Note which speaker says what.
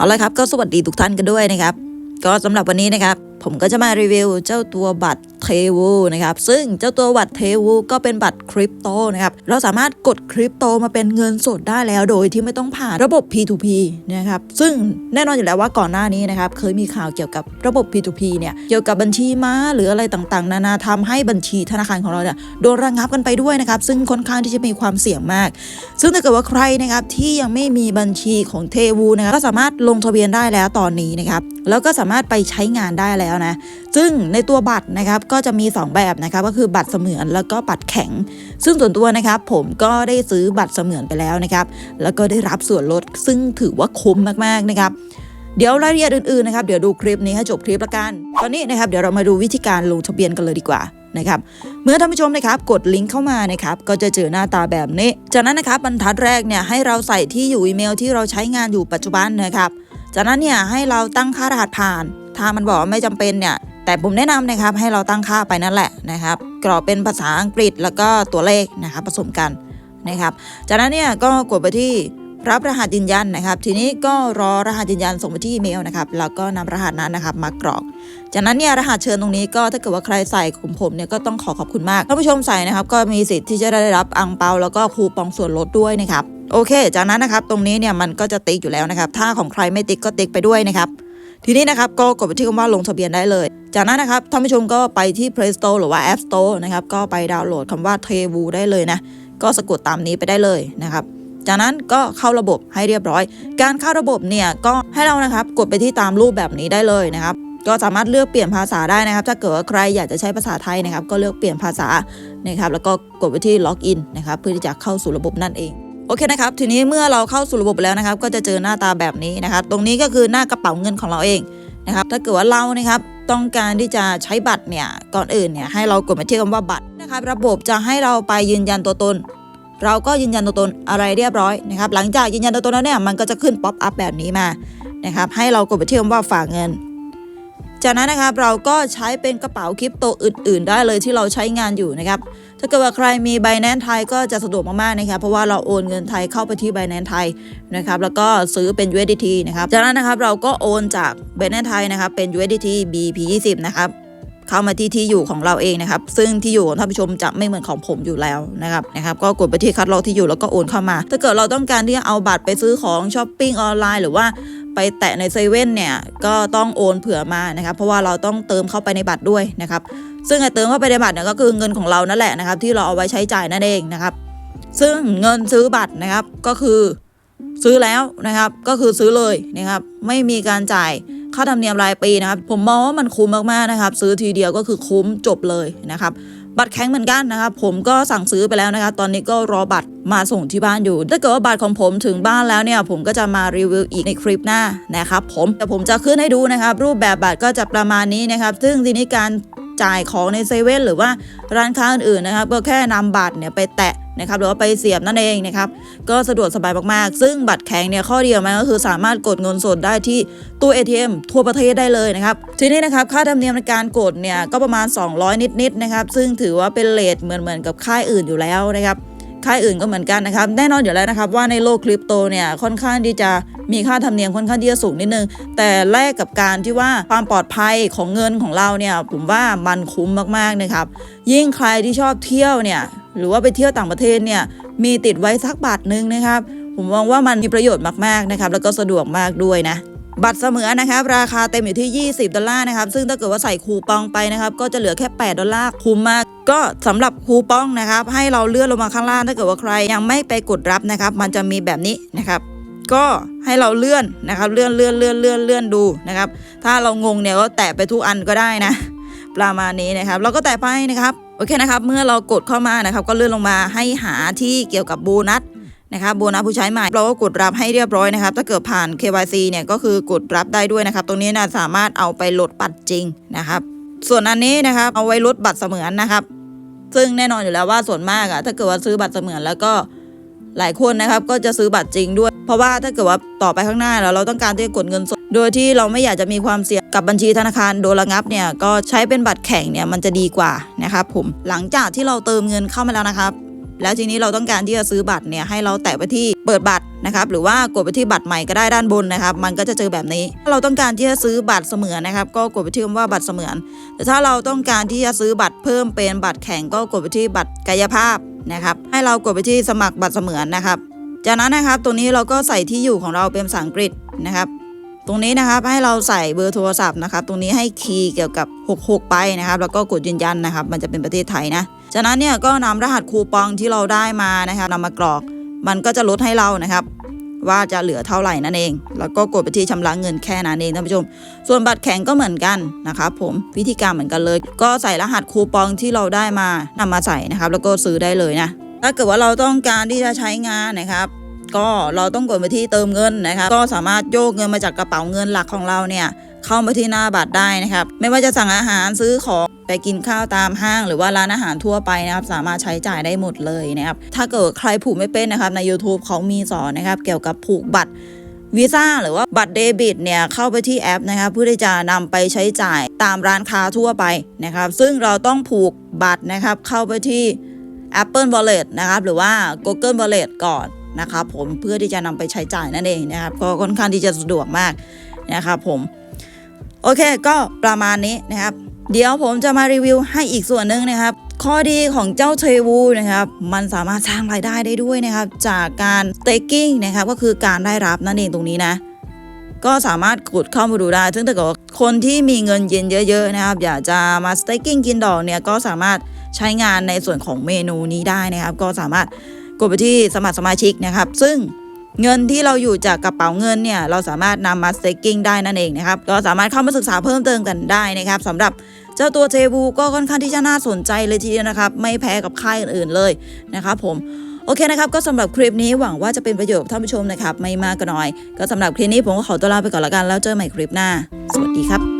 Speaker 1: เอาละครับก็สวัสดีทุกท่านกันด้วยนะครับ ก็สำหรับวันนี้นะครับ ผมก็จะมารีวิวเจ้าตัวบัตรเทวูนะครับ ซึ่งเจ้าตัวบัตรเทวูก็เป็นบัตรคริปโตนะครับ เราสามารถกดคริปโตมาเป็นเงินสดได้แล้วโดยที่ไม่ต้องผ่านระบบ P2P นะครับ ซึ่งแน่นอนอยู่แล้วว่าก่อนหน้านี้นะครับ เคยมีข่าวเกี่ยวกับระบบ P2P เนี่ย เกี่ยวกับบัญชีม้าหรืออะไรต่างๆ นานาทำให้บัญชีธนาคารของเราเนี่ยโดนระงับกันไปด้วยนะครับ ซึ่งค่อนข้างที่จะมีความเสี่ยงมาก ซึ่งถ้าเกิดว่าใครนะครับที่ยังไม่มีบัญชีของเทวูนะครับก็สามารถลงทะเบียนได้แล้วตอนนี้นะครับ แล้วก็สามารถไปใช้งานได้แล้วนะซึ่งในตัวบัตรนะครับก็จะมี 2 แบบนะครับก็คือบัตรเสมือนแล้วก็บัตรแข็ง ซึ่งส่วนตัวนะครับผมก็ได้ซื้อบัตรเสมือนไปแล้วนะครับแล้วก็ได้รับส่วนลดซึ่งถือว่าคุ้มมากๆนะครับเดี๋ยวรายละเอียดอื่นๆนะครับเดี๋ยวดูคลิปนี้ให้จบคลิปละกันตอนนี้นะครับเดี๋ยวเรามาดูวิธีการลงทะเบียนกันเลยดีกว่านะครับเมื่อท่านผู้ชมนะครับกดลิงก์เข้ามานะครับก็จะเจอหน้าตาแบบนี้ จากนั้นนะครับบรรทัดแรกเนี่ยให้เราใส่ที่อยู่อีเมลที่เราใช้งานอยู่ปัจจุบันนะครับ จากนั้นเนี่ยให้เราตั้งค่ารหัสผ่าน ถ้ามันบอกว่าไม่จำเป็นเนี่ย แต่ผมแนะนำนะครับให้เราตั้งค่าไปนั่นแหละนะครับ กรอกเป็นภาษาอังกฤษแล้วก็ตัวเลขนะครับผสมกันนะครับ จากนั้นเนี่ยก็กดไปที่รับรหัสยืนยันนะครับ ทีนี้ก็รอรหัสยืนยันส่งไปที่อีเมลนะครับ แล้วก็นำรหัสนั้นนะครับมากรอก จากนั้นเนี่ยรหัสเชิญตรงนี้ก็ถ้าเกิดว่าใครใส่ของผมเนี่ยก็ต้องขอขอบคุณมากท่านผู้ชมใส่นะครับ ก็มีสิทธิ์ที่จะได้รับอังเปาแล้วก็คูปองส่วนลดด้วยนะครับ โอเค จากนั้นนะครับตรงนี้เนี่ยมันก็จะติ๊กอยู่แล้วนะครับ ถ้าของใครไม่ติ๊กก็ติ๊กไปด้วยนะครับ ทีนี้นะครับก็กดไปที่คำว่าลงทะเบียนได้เลย จากนั้นนะครับท่านผู้ชมก็ไปที่ Play Store หรือว่า App Store นะครับก็ไปดาวน์โหลดคำว่า t e w u ได้เลยนะก็สะกดตามนี้ไปได้เลยนะครับจากนั้นก็เข้าระบบให้เรียบร้อย การเข้าระบบเนี่ยก็ให้เรานะครับกดไปที่ตามรูปแบบนี้ได้เลยนะครับก็สามารถเลือกเปลี่ยนภาษาได้นะครับ ถ้าเกิดว่าใครอยากจะใช้ภาษาไทยนะครับ ก็เลือกเปลี่ยนภาษานะครับ แล้วก็กดไปที่ล็อกอินนะครับ เพื่อที่จะเข้าสู่ระบบนั่นเอง โอเคนะครับ ทีนี้เมื่อเราเข้าสู่ระบบแล้วนะครับ ก็จะเจอหน้าตาแบบนี้นะครับ ตรงนี้ก็คือหน้ากระเป๋าเงินของเราเองนะครับ ถ้าเกิดว่าเรานะครับต้องการที่จะใช้บัตรเนี่ย ก่อนอื่นเนี่ยให้เรากดมาที่คำว่าบัตรนะครับ ระบบจะให้เราไปยืนยันตัวตน เราก็ยืนยันตัวตนอะไรเรียบร้อยนะครับ หลังจากยืนยันตัวตนแล้วเนี่ย มันก็จะขึ้นป๊อปอัพแบบนี้มา นะครับ ให้เรากดไปที่คำว่าฝากเงิน จากนั้นนะครับเราก็ใช้เป็นกระเป๋าคริปโตอื่น ๆ ได้เลยที่เราใช้งานอยู่นะครับ ถ้าเกิดว่าใครมีไบแนนไทยก็จะสะดวกมากๆนะครับเพราะว่าเราโอนเงินไทยเข้าไปที่ไบแนนไทยนะครับแล้วก็ซื้อเป็น USDT นะครับจากนั้นนะครับเราก็โอนจากไบแนนไทยนะครับเป็น USDT BP20 นะครับเข้ามาที่ที่อยู่ของเราเองนะครับ ซึ่งที่อยู่ของท่านผู้ชมจะไม่เหมือนของผมอยู่แล้วนะครับนะครับ ก็กดไปที่คัดลอกที่อยู่แล้วก็โอนเข้ามา ถ้าเกิดเราต้องการที่จะเอาบัตรไปซื้อของช้อปปิ้งออนไลน์หรือว่าไปแตะในเซเว่นเนี่ย ก็ต้องโอนเผื่อมานะครับ เพราะว่าเราต้องเติมเข้าไปในบัตรด้วยนะครับ ซึ่งไอ้เติมเข้าไปในบัตรเนี่ยก็คือเงินของเรานั่นแหละนะครับ ที่เราเอาไว้ใช้จ่ายนั่นเองนะครับ ซึ่งเงินซื้อบัตรนะครับก็คือซื้อแล้วนะครับก็คือซื้อเลยนะครับไม่มีการจ่ายค่าธรรมเนียมรายปีนะครับ ผมมองว่ามันคุ้มมากๆนะครับ ซื้อทีเดียวก็คือคุ้มจบเลยนะครับบัตรแข็งเหมือนกันนะครับผมก็สั่งซื้อไปแล้วนะครับตอนนี้ก็รอบัตรมาส่งที่บ้านอยู่ ถ้าเกิดว่าบัตรของผมถึงบ้านแล้วเนี่ย ผมก็จะมารีวิวอีกในคลิปหน้านะครับผมแต่ผมจะขึ้นให้ดูนะครับ รูปแบบบัตรก็จะประมาณนี้นะครับ ซึ่งทีนี้การ จ่ายของในเซเว่นหรือว่าร้านค้าอื่นๆนะครับก็แค่นำบัตรเนี่ยไปแตะนะครับหรือว่าไปเสียบนั่นเองนะครับก็สะดวกสบายมากๆ ซึ่งบัตรแข็งเนี่ยข้อดีของมันก็คือสามารถกดเงินสดได้ที่ตู้ ATM ทั่วประเทศได้เลยนะครับทีนี้นะครับค่าธรรมเนียมในการกดเนี่ยก็ประมาณ 200 นิดๆนะครับซึ่งถือว่าเป็นเลทเหมือนๆกับค่ายอื่นอยู่แล้วนะครับ ค่ายอื่นก็เหมือนกันนะครับ แน่นอนอยู่แล้วนะครับว่าในโลกคริปโตเนี่ยค่อนข้างที่จะมีค่าธรรมเนียมค่อนข้างที่จะสูงนิดนึง แต่แลกกับการที่ว่าความปลอดภัยของเงินของเราเนี่ยผมว่ามันคุ้มมากๆนะครับ ยิ่งใครที่ชอบเที่ยวเนี่ยหรือว่าไปเที่ยวต่างประเทศเนี่ยมีติดไว้สักบาทหนึงนะครับ ผมมองว่ามันมีประโยชน์มากๆนะครับแล้วก็สะดวกมากด้วยนะ บัตรเสมือนนะครับราคาเต็มอยู่ที่ 20 ดอลลาร์นะครับซึ่งถ้าเกิดว่าใส่คูปองไปนะครับก็จะเหลือแค่ 8 ดอลลาร์คุ้มมาก ก็สำหรับคูปองนะครับให้เราเลื่อนลงมาข้างล่างถ้าเกิดว่าใครยังไม่ไปกดรับนะครับมันจะมีแบบนี้นะครับก็ให้เราเลื่อนนะครับเลื่อนเลื่อนเลื่อนเลื่อนเลื่อนดูนะครับถ้าเรางงเนี่ยก็แตะไปทุกอันก็ได้นะ ประมาณนี้นะครับเราก็แตะไปนะครับโอเคนะครับเมื่อเรากดเข้ามานะครับก็เลื่อนลงมาให้หาที่เกี่ยวกับโบนัส นะครับโบนัสผู้ใช้ใหม่เราก็กดรับให้เรียบร้อยนะครับ ถ้าเกิดผ่าน KYC เนี่ยก็คือกดรับได้ด้วยนะครับ ตรงนี้นะสามารถเอาไปลดบัตรจริงนะครับ ส่วนอันนี้นะครับเอาไว้ลดบัตรเสมือนนะครับ ซึ่งแน่นอนอยู่แล้วว่าส่วนมากอะถ้าเกิดว่าซื้อบัตรเสมือนแล้วก็หลายคนนะครับก็จะซื้อบัตรจริงด้วย เพราะว่าถ้าเกิดว่าต่อไปข้างหน้าแล้วเราต้องการที่จะกดเงินสด โดยที่เราไม่อยากจะมีความเสี่ยงกับบัญชีธนาคารโดนระงับเนี่ยก็ใช้เป็นบัตรแข็งเนี่ยมันจะดีกว่านะครับผมหลังจากที่เราเติมเงินเข้ามาแล้วนะครับ แล้วทีนี้เราต้องการที่จะซื้อบัตรเนี่ยให้เราแตะไปที่เปิดบัตรนะครับหรือว่ากดไปที่บัตรใหม่ก็ได้ด้านบนนะครับ มันก็จะเจอแบบนี้ ถ้าเราต้องการที่จะซื้อบัตรเสมือนนะครับ ก็กดไปที่คำว่าบัตรเสมือน แต่ถ้าเราต้องการที่จะซื้อบัตรเพิ่มเป็นบัตรแข่งก็กดไปที่บัตรกายภาพนะครับ ให้เรากดไปที่สมัครบัตรเสมือนนะครับ จากนั้นนะครับตรงนี้เราก็ใส่ที่อยู่ของเราเป็นภาษาอังกฤษนะครับ ตรงนี้นะครับให้เราใส่เบอร์โทรศัพท์นะครับตรงนี้ให้คีย์เกี่ยวกับ 66 ไปนะครับ แล้วก็กดยืนยันนะครับ มันจะเป็นประเทศไทยนะจากนั้นเนี่ยก็นำรหัสคูปองที่เราได้มานะครับนำมากรอก มันก็จะลดให้เรานะครับ ว่าจะเหลือเท่าไหร่นั่นเอง แล้วก็กดไปที่ชำระเงินแค่นั้นเองท่านผู้ชม ส่วนบัตรแข็งก็เหมือนกันนะครับผมวิธีการเหมือนกันเลย ก็ใส่รหัสคูปองที่เราได้มานำมาใส่นะครับ แล้วก็ซื้อได้เลยนะถ้าเกิดว่าเราต้องการที่จะใช้งานนะครับ ก็เราต้องกดไปที่เติมเงินนะครับก็สามารถโยกเงินมาจากกระเป๋าเงินหลักของเราเนี่ยเข้ามาที่หน้าบัตรได้นะครับ ไม่ว่าจะสั่งอาหารซื้อของไปกินข้าวตามห้าง หรือว่าร้านอาหารทั่วไปนะครับ สามารถใช้จ่ายได้หมดเลยนะครับ ถ้าเกิดใครผูกไม่เป็นนะครับใน YouTube เขามีสอนนะครับ เกี่ยวกับผูกบัตรวีซ่าหรือว่าบัตรเดบิตเนี่ยเข้าไปที่แอปนะครับ เพื่อที่จะนำไปใช้จ่ายตามร้านค้าทั่วไปนะครับ ซึ่งเราต้องผูกบัตรนะครับเข้าไปที่ Apple Wallet นะครับหรือว่า Google Wallet ก่อน นะครับผมเพื่อที่จะนำไปใช้จ่ายนั่นเองนะครับก็ค่อนข้างที่จะสะดวกมากนะครับผมโอเคก็ประมาณนี้นะครับ เดี๋ยวผมจะมารีวิวให้อีกส่วนหนึ่งนะครับ ข้อดีของเจ้าเทวูนะครับ มันสามารถสร้างรายได้ได้ด้วยนะครับ จากการ staking นะครับก็คือการได้รับนั่นเองตรงนี้นะก็สามารถกดเข้ามาดูได้ ซึ่งถ้าเกิดคนที่มีเงินเย็นเยอะ ๆ นะครับ อยากจะมา staking กินดอกเนี่ย ก็สามารถใช้งานในส่วนของเมนูนี้ได้นะครับ ก็สามารถ กดไปที่สมัครสมาชิกนะครับ ซึ่งเงินที่เราอยู่จากกระเป๋าเงินเนี่ยเราสามารถนำมา staking ได้นั่นเองนะครับก็สามารถเข้ามาศึกษาเพิ่มเติมกันได้นะครับสำหรับเจ้าตัวเทบูก็ค่อนข้างที่จะน่าสนใจเลยทีเดียวนะครับ ไม่แพ้กับค่ายอื่นๆเลยนะครับผมโอเคนะครับ ก็สำหรับคลิปนี้หวังว่าจะเป็นประโยชน์ท่านผู้ชมนะครับ ไม่มากก็น้อย ก็สำหรับคลิปนี้ผมก็ขอตัวลาไปก่อนละกันแล้วเจอใหม่คลิปหน้า สวัสดีครับ